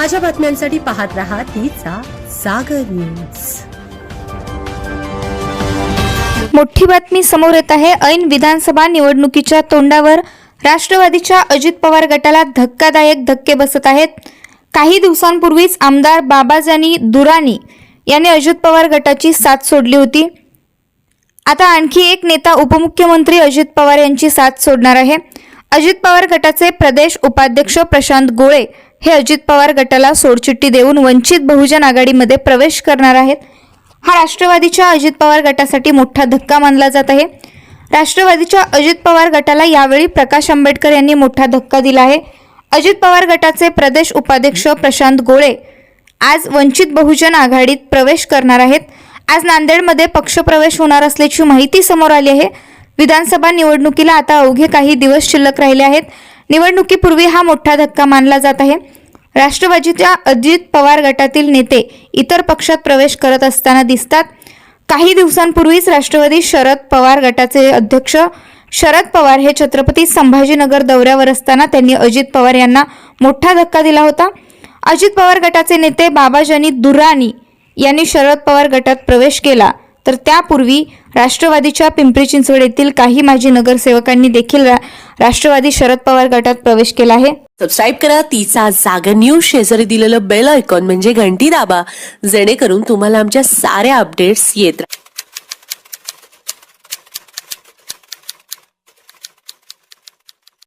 ताज्या बातम्यांसाठी पाहत रहा तिचा सागर न्यूज. मोठी बातमी समोर येत आहे. ऐन विधानसभा निवडणुकीच्या तोंडावर राष्ट्रवादीच्या अजित पवार गटाला धक्कादायक धक्के बसत आहेत. काही दिवसांपूर्वीच आमदार बाबाजानी दुरानी यांनी अजित पवार गटाची साथ सोडली होती. आता आणखी एक नेता उपमुख्यमंत्री अजित पवार यांची साथ सोडणार आहे. अजित पवार गटाचे प्रदेश उपाध्यक्ष प्रशांत गोळे हे अजित पवार गटाला सोडचिठ्ठी देऊन वंचित बहुजन आघाडीमध्ये प्रवेश करणार आहेत. हा राष्ट्रवादीच्या अजित पवार गटासाठी मोठा धक्का मानला जात आहे. राष्ट्रवादीच्या अजित पवार गटाला यावेळी प्रकाश आंबेडकर यांनी मोठा धक्का दिला आहे. अजित पवार गटाचे प्रदेश उपाध्यक्ष प्रशांत गोळे आज वंचित बहुजन आघाडीत प्रवेश करणार आहेत. आज नांदेडमध्ये पक्षप्रवेश होणार असल्याची माहिती समोर आली आहे. विधानसभा निवडणुकीला आता अवघे काही दिवस शिल्लक राहिले आहेत. निवडणुकीपूर्वी हा मोठा धक्का मानला जात आहे. राष्ट्रवादीच्या अजित पवार गटातील नेते इतर पक्षात प्रवेश करत असताना दिसतात. काही दिवसांपूर्वीच राष्ट्रवादी शरद पवार गटाचे अध्यक्ष शरद पवार हे छत्रपती संभाजीनगर दौऱ्यावर असताना त्यांनी अजित पवार यांना मोठा धक्का दिला होता. अजित पवार गटाचे नेते बाबाजानी दुरानी यांनी शरद पवार गटात प्रवेश केला. तर त्यापूर्वी राष्ट्रवादीच्या पिंपरी चिंचवड येथील काही माजी नगरसेवकांनी देखील रा- राष्ट्रवादी शरद पवार गटात प्रवेश केला आहे. सबस्क्राईब करा तिचा जागा न्यूज शेजारी दिलेलं बेल आयकॉन म्हणजे घंटी दाबा जेणेकरून तुम्हाला आमच्या साऱ्या अपडेट्स येत राहतील